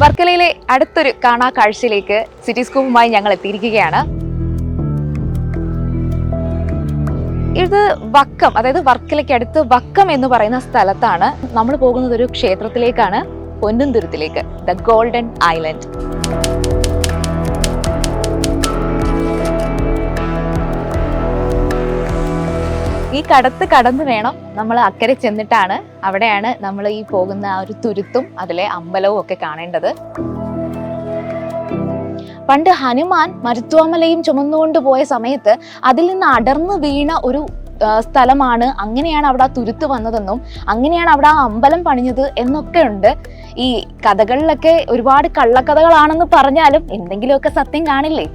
വർക്കലയിലെ അടുത്തൊരു കാണാ കാഴ്ചയിലേക്ക് സിറ്റി സ്കൂപ്പുമായി ഞങ്ങൾ എത്തിയിരിക്കുകയാണ്. ഇത് വക്കം അതായത് വർക്കലയ്ക്ക് അടുത്ത് വക്കം എന്ന് പറയുന്ന സ്ഥലത്താണ് നമ്മൾ പോകുന്നത് ഒരു ക്ഷേത്രത്തിലേക്കാണ് പൊന്നുംതുരുത്തിലേക്ക് ദ ഗോൾഡൻ ഐലൻഡ്. ഈ കടത്ത് കടന്ന് വേണം നമ്മൾ അക്കരെ ചെന്നിട്ടാണ് അവിടെയാണ് നമ്മൾ ഈ പോകുന്ന ആ ഒരു തുരുത്തും അതിലെ അമ്പലവും ഒക്കെ കാണേണ്ടത്. പണ്ട് ഹനുമാൻ മരുത്വാമലയും ചുമന്നുകൊണ്ട് പോയ സമയത്ത് അതിൽ നിന്ന് അടർന്നു വീണ ഒരു സ്ഥലമാണ് അങ്ങനെയാണ് അവിടെ ആ തുരുത്ത് വന്നതെന്നും അങ്ങനെയാണ് അവിടെ ആ അമ്പലം പണിഞ്ഞത് എന്നൊക്കെ ഉണ്ട്. ഈ കഥകളിലൊക്കെ ഒരുപാട് കള്ളക്കഥകളാണെന്ന് പറഞ്ഞാലും എന്തെങ്കിലുമൊക്കെ സത്യം കാണില്ലേ?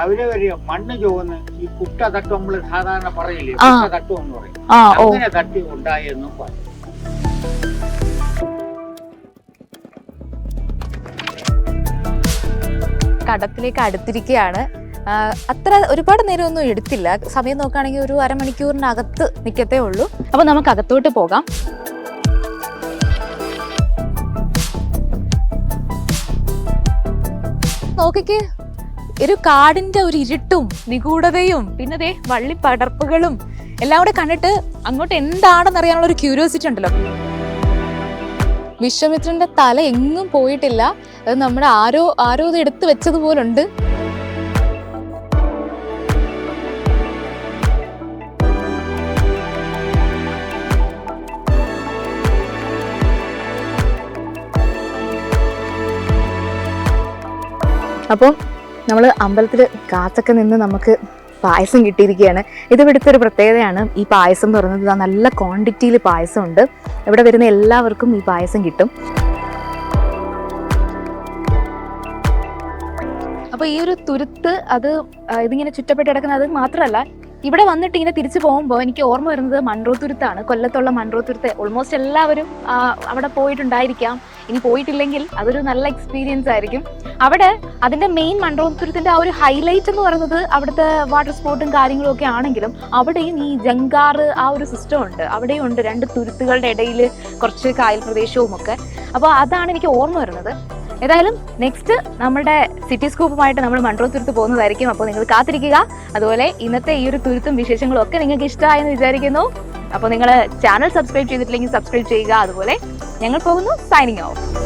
കവിത വരിക മണ്ണ് ചുവന്ന് ഈ കുട്ട തട്ട് നമ്മൾ സാധാരണ പറയില്ലേ? കുട്ട തട്ടു എന്ന് പറയും. അങ്ങനെ തട്ടി ഉണ്ടായെന്നും പറയും കടത്തിലേക്ക് അടുത്തിരിക്കുകയാണ്. അത്ര ഒരുപാട് നേരമൊന്നും എടുത്തില്ല. സമയം നോക്കുകയാണെങ്കിൽ ഒരു അരമണിക്കൂറിനകത്ത് നിൽക്കത്തേ ഉള്ളൂ. അപ്പോൾ നമുക്ക് അകത്തോട്ട് പോകാം. നോക്കിക്ക് ഒരു കാടിന്റെ ഒരു ഇരുട്ടും നിഗൂഢതയും പിന്നെ ദേ വള്ളിപ്പടർപ്പുകളും എല്ലാം കൂടെ കണ്ടിട്ട് അങ്ങോട്ട് എന്താണെന്ന് അറിയാനുള്ള ഒരു ക്യൂരിയോസിറ്റി ഉണ്ടല്ലോ. വിശ്വമിത്രന്റെ തല എങ്ങും പോയിട്ടില്ല. അത് നമ്മുടെ ആരോ ആരോ എടുത്തു വെച്ചതുപോലുണ്ട്. അപ്പം നമ്മൾ അമ്പലത്തിൽ കാത്തൊക്കെ നിന്ന് നമുക്ക് പായസം കിട്ടിയിരിക്കുകയാണ്. ഇത് ഇവിടുത്തെ ഒരു പ്രത്യേകതയാണ്. ഈ പായസം എന്ന് പറയുന്നത് നല്ല ക്വാണ്ടിറ്റിയിൽ പായസം ഉണ്ട് ഇവിടെ വരുന്ന എല്ലാവർക്കും ഈ പായസം കിട്ടും. അപ്പോൾ ഈ ഒരു തുരുത്ത് അത് ഇതിങ്ങനെ ചുറ്റപ്പെട്ട് കിടക്കുന്നത് അത് മാത്രമല്ല ഇവിടെ വന്നിട്ട് ഇങ്ങനെ തിരിച്ചു പോകുമ്പോൾ എനിക്ക് ഓർമ്മ വരുന്നത് മൺറോത്തുരുത്താണ്. കൊല്ലത്തുള്ള മൺറോത്തുരുത്ത്. ഓൾമോസ്റ്റ് എല്ലാവരും അവിടെ പോയിട്ടുണ്ടായിരിക്കാം. ഇനി പോയിട്ടില്ലെങ്കിൽ അതൊരു നല്ല എക്സ്പീരിയൻസ് ആയിരിക്കും. അവിടെ അതിന്റെ മെയിൻ മൺറോ തുരുത്തിന്റെ ആ ഒരു ഹൈലൈറ്റ് എന്ന് പറയുന്നത് അവിടുത്തെ വാട്ടർ സ്പോർട്ടും കാര്യങ്ങളും ഒക്കെ ആണെങ്കിലും അവിടെയും ഈ ജങ്കാറ് ആ ഒരു സിസ്റ്റം ഉണ്ട്. അവിടെയും ഉണ്ട് രണ്ട് തുരുത്തുകളുടെ ഇടയിൽ കുറച്ച് കായൽ പ്രദേശവും ഒക്കെ അപ്പോൾ അതാണ് എനിക്ക് ഓർമ്മ വരുന്നത്. ഏതായാലും നെക്സ്റ്റ് നമ്മുടെ സിറ്റി സ്കൂപ്പുമായിട്ട് നമ്മൾ മൺട്രോ തുരുത്ത് പോകുന്നതായിരിക്കും. അപ്പോൾ നിങ്ങൾ കാത്തിരിക്കുക. അതുപോലെ ഇന്നത്തെ ഈ ഒരു തുരുത്തും വിശേഷങ്ങളും ഒക്കെ നിങ്ങൾക്ക് ഇഷ്ടമായെന്ന് വിചാരിക്കുന്നു. അപ്പോൾ നിങ്ങൾ ചാനൽ സബ്സ്ക്രൈബ് ചെയ്തിട്ടില്ലെങ്കിൽ സബ്സ്ക്രൈബ് ചെയ്യുക. അതുപോലെ ഞങ്ങൾ പോകുന്നു സൈനിങ് ഓഫ്